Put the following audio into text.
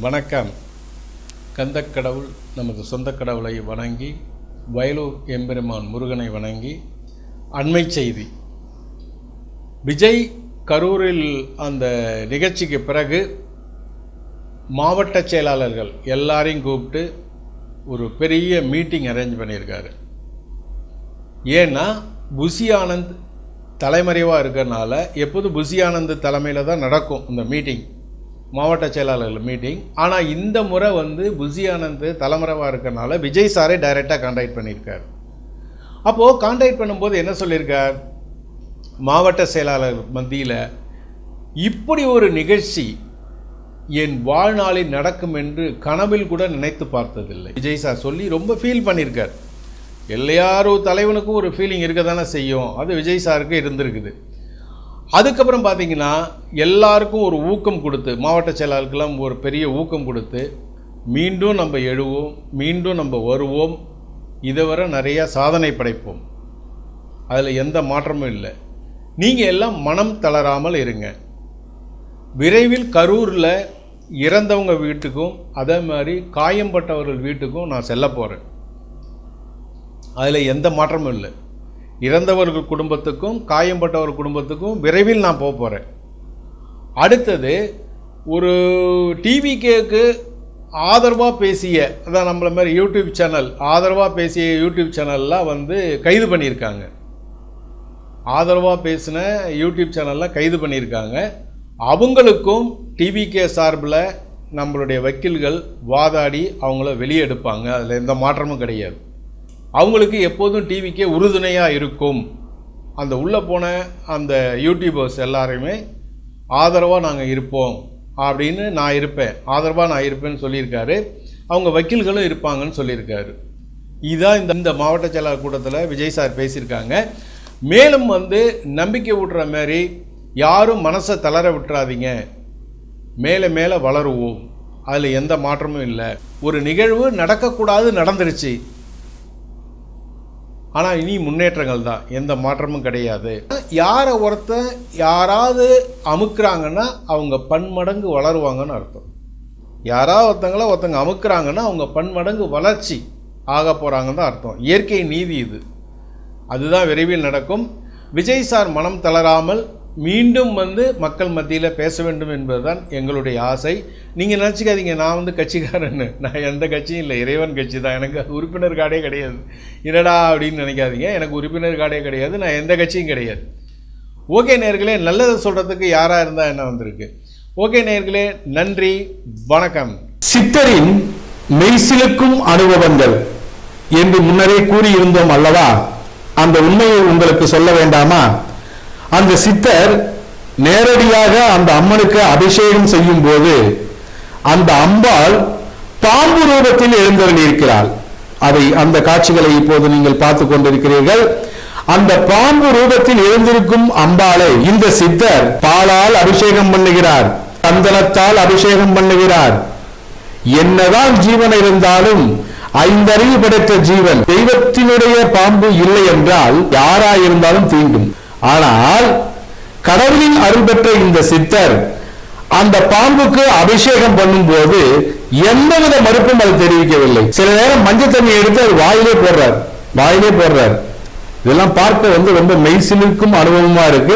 வணக்கம். கந்த கடவுள் நமது சொந்த கடவுளை வணங்கி வயலூர் எம்பெருமான் முருகனை வணங்கி அண்மை செய்தி. விஜய் கரூரில் அந்த நிகழ்ச்சிக்கு பிறகு மாவட்ட செயலாளர்கள் எல்லாரையும் கூப்பிட்டு ஒரு பெரிய மீட்டிங் அரேஞ்ச் பண்ணியிருக்காரு. ஏன்னா புசி ஆனந்த் தலைமறைவாக இருக்கிறனால எப்போதும் புசி ஆனந்த் தலைமையில் தான் நடக்கும் இந்த மீட்டிங். மாவட்ட செயலாளர்கள் மீட்டிங் ஆனால் இந்த முறை வந்து புசி ஆனந்த் தலைமறைவாக இருக்கிறனால விஜய் சாரே டைரெக்டாக கான்டாக்ட் பண்ணியிருக்கார். அப்போது கான்டாக்ட் பண்ணும்போது என்ன சொல்லியிருக்கார்? மாவட்ட செயலாளர் மத்தியில் இப்படி ஒரு நிகழ்ச்சி என் வாழ்நாளில் நடக்கும் என்று கனவில் கூட நினைத்து பார்த்ததில்லை. விஜய் சார் சொல்லி ரொம்ப ஃபீல் பண்ணியிருக்கார். எல்லாரோ தலைவனுக்கும் ஒரு ஃபீலிங் இருக்க தானே செய்யும். அது விஜய் சாருக்கு இருந்திருக்குது. அதுக்கப்புறம் பார்த்தீங்கன்னா எல்லாருக்கும் ஒரு ஊக்கம் கொடுத்து மாவட்ட செயலாளருக்கெல்லாம் ஒரு பெரிய ஊக்கம் கொடுத்து மீண்டும் நம்ம எழுவோம் மீண்டும் நம்ம வருவோம் இதுவரை நிறையா சாதனை படைப்போம். அதில் எந்த மாற்றமும் இல்லை. நீங்கள் எல்லாம் மனம் தளராமல் இருங்க. விரைவில் கரூரில் இறந்தவங்க வீட்டுக்கும் அதே மாதிரி காயம்பட்டவர்கள் வீட்டுக்கும் நான் செல்ல போகிறேன் அதில் எந்த மாற்றமும் இல்லை. இறந்தவர்கள் குடும்பத்துக்கும் காயம்பட்டவர் குடும்பத்துக்கும் விரைவில் நான் போக போகிறேன் அடுத்தது ஒரு டிவிகேக்கு ஆதரவாக பேசிய அதான் நம்மள மாதிரி யூடியூப் சேனல் ஆதரவாக பேசிய யூடியூப் சேனல்லாம் வந்து கைது பண்ணியிருக்காங்க. ஆதரவாக பேசின யூடியூப் சேனல்லாம் கைது பண்ணியிருக்காங்க. அவங்களுக்கும் டிவிகே சார்பில் நம்மளுடைய வக்கீல்கள் வாதாடி அவங்கள வெளியே எடுப்பாங்க. அதில் எந்த மாற்றமும் கிடையாது. அவங்களுக்கு எப்போதும் டிவிக்கே உறுதுணையாக இருக்கும். அந்த உள்ளே போன அந்த யூடியூபர்ஸ் எல்லாரையுமே ஆதரவாக நாங்கள் இருப்போம் அப்படின்னு நான் இருப்பேன். ஆதரவாக நான் இருப்பேன்னு சொல்லியிருக்காரு. அவங்க வக்கீல்களும் இருப்பாங்கன்னு சொல்லியிருக்காரு. இதுதான் இந்த இந்த மாவட்ட செயலாளர் கூட்டத்தில் விஜய் சார் பேசியிருக்காங்க. மேலும் வந்து நம்பிக்கை விட்ற மாதிரி யாரும் மனசை தளர விட்டுறாதீங்க. மேலே மேலே வளருவோம். அதில் எந்த மாற்றமும் இல்லை. ஒரு நிகழ்வு நடக்கக்கூடாது நடந்துருச்சு. ஆனால் இனி முன்னேற்றங்கள் தான். எந்த மாற்றமும் கிடையாது. யாரை ஒருத்தன் யாராவது அமுக்குறாங்கன்னா அவங்க பன்மடங்கு வளருவாங்கன்னு அர்த்தம். யாராவது ஒருத்தங்கள ஒருத்தங்க அமுக்குறாங்கன்னா அவங்க பன்மடங்கு வளர்ச்சி ஆக போகிறாங்கன்னு தான் அர்த்தம். இயற்கை நீதி இது. அதுதான் விரைவில் நடக்கும். விஜய் சார் மனம் தளராமல் மீண்டும் வந்து மக்கள் மத்தியில் பேச வேண்டும் என்பதுதான் எங்களுடைய ஆசை. நீங்கள் நினச்சிக்காதீங்க நான் வந்து கட்சிக்காரன்னு. நான் எந்த கட்சியும் இல்லை இறைவன் கட்சி தான். எனக்கு உறுப்பினர் கார்டே கிடையாது. என்னடா அப்படின்னு நினைக்காதீங்க. எனக்கு உறுப்பினர் கார்டே கிடையாது. நான் எந்த கட்சியும் கிடையாது. ஓகே நேர்களே நல்லதை சொல்கிறதுக்கு யாராக இருந்தால் என்ன வந்திருக்கு? ஓகே நேர்களே நன்றி வணக்கம். சித்தரின் மெய்சிலுக்கும் அனுபவங்கள் என்று முன்னரே கூறியிருந்தோம் அல்லவா? அந்த உண்மையை உங்களுக்கு சொல்ல வேண்டாமா? அந்த சித்தர் நேரடியாக அந்த அம்மனுக்கு அபிஷேகம் செய்யும் போது அந்த அம்பாள் பாம்பு ரூபத்தில் எழுந்தருளியிருக்கிறாள். அதை அந்த காட்சிகளை இப்போது நீங்கள் பார்த்து கொண்டிருக்கிறீர்கள். அந்த பாம்பு ரூபத்தில் எழுந்திருக்கும் அம்பாளை இந்த சித்தர் பாலால் அபிஷேகம் பண்ணுகிறார் சந்தனத்தால் அபிஷேகம் பண்ணுகிறார். என்னதான் ஜீவன் இருந்தாலும் ஐந்தறிவு படைத்த ஜீவன் தெய்வத்தினுடைய பாம்பு இல்லை என்றால் யாராயிருந்தாலும் தீண்டும். ஆனால் கடவுளின் அருள் பெற்ற இந்த சித்தர் அந்த பாம்புக்கு அபிஷேகம் பண்ணும்போது எந்தவித மறுப்பும் அது தெரிவிக்கவில்லை. சில நேரம் மஞ்சள் தண்ணி எடுத்து அது வாயிலே போடுறார். வாயிலே போடுறார். இதெல்லாம் பார்க்க வந்து ரொம்ப மெய்சிலுக்கும் அனுபவமா இருக்கு.